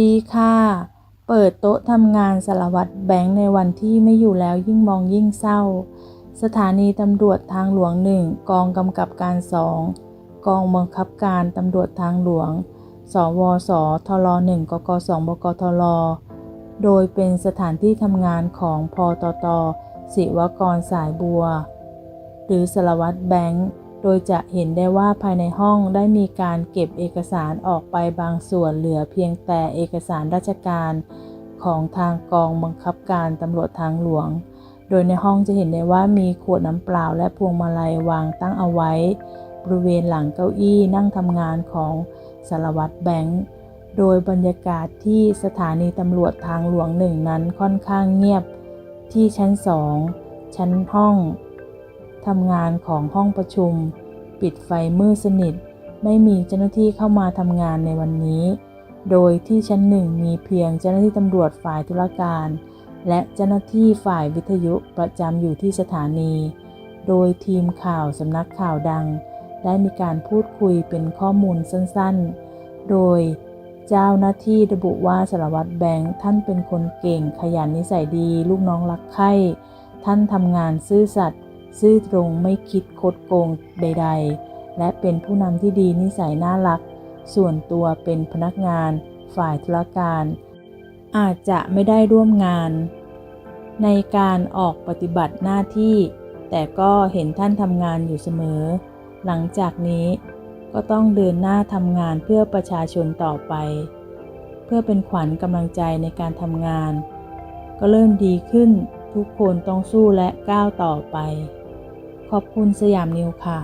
ดีค่ะ เปิดโต๊ะทำงานสารวัตรแบงค์ในวันที่ไม่อยู่แล้วยิ่งมองยิ่งเศร้า สถานีตำรวจทางหลวงหนึ่งกองกำกับการสองกองบังคับการตำรวจทางหลวง สวสทลหนึ่งกกสองบกทลโดยเป็นสถานที่ทำงานของพอตตศิวกรสายบัว หรือสารวัตรแบงค์ โดยจะเห็นได้ว่าภายในห้องได้มีการเก็บเอกสารออกไปบางส่วนเหลือเพียงแต่เอกสารราชการของทางกองบังคับการตำรวจทางหลวง โดยในห้องจะเห็นได้ว่ามีขวดน้ำเปล่าและพวงมาลัยวางตั้งเอาไว้ บริเวณหลังเก้าอี้นั่งทำงานของสารวัตรแบงค์ โดยบรรยากาศที่สถานีตำรวจทางหลวงหนึ่งนั้นค่อนข้างเงียบที่ชั้นสองชั้นห้อง ทำงานของห้องประชุม ปิดไฟมืดสนิท ไม่มีเจ้าหน้าที่เข้ามาทำงานในวันนี้ โดยที่ชั้นหนึ่งมีเพียงเจ้าหน้าที่ตำรวจฝ่ายธุรการ และเจ้าหน้าที่ฝ่ายวิทยุประจำอยู่ที่สถานี โดยทีมข่าวสำนักข่าวดัง ได้มีการพูดคุยเป็นข้อมูลสั้นๆ โดยเจ้าหน้าที่ระบุว่าสารวัตรแบงค์ท่านเป็นคนเก่งขยันนิสัยดี ลูกน้องรักใคร่ท่านทำงานซื่อสัตย์ ซื่อตรงไม่คิดคดโกงใด ๆ และเป็นผู้นำที่ดีนิสัยน่ารัก ส่วนตัวเป็นพนักงาน ฝ่ายธุรการ อาจจะไม่ได้ร่วมงาน ในการออกปฏิบัติหน้าที่ แต่ก็เห็นท่านทำงานอยู่เสมอ หลังจากนี้ก็ต้องเดินหน้าทำงานเพื่อประชาชนต่อไป เพื่อเป็นขวัญกำลังใจในการทำงาน ก็เริ่มดีขึ้นทุกคนต้องสู้และก้าวต่อไป ขอบคุณสยามนิวค่ะ